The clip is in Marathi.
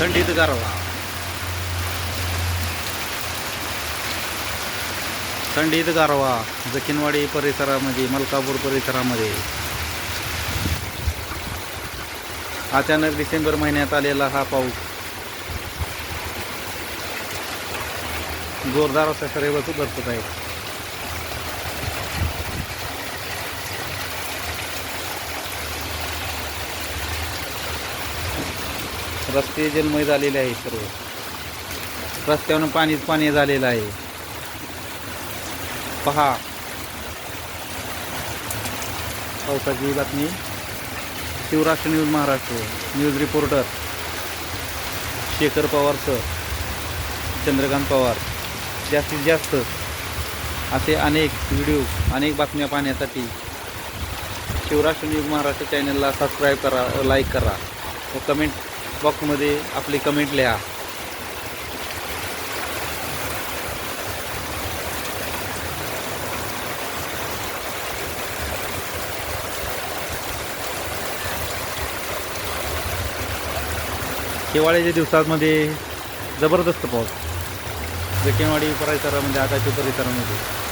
थंडीत गारवा. थंडीत गारवा जखिनवाडी परिसरामध्ये मलकापूर परिसरामध्ये. अचानक डिसेंबर महिन्यात आलेला हा पाऊस. जोरदार असा सरेवच उतरत आहे. रस्ते जलमय झालेले आहे सर्व. रस्त्यावरून पाणीच पाणी झालेलं आहे. पहा. पावसाची बातमी. Shivrashtra news Maharashtra. News reporter. Shekhar Pawar sir. Chandrakant Pawar. जास्तीत जास्त असे अनेक व्हिडिओ अनेक बातम्या पाहण्यासाठी शिवराष्ट्र न्यूज महाराष्ट्र चॅनलला सबस्क्राईब करा लाईक करा व कमेंट बॉक्समध्ये आपली कमेंट लिहा. हिवाळ्याच्या दिवसांमध्ये जबरदस्त पाऊस. जकेवाडी परिसरामध्ये आगाच्या परिसरामध्ये.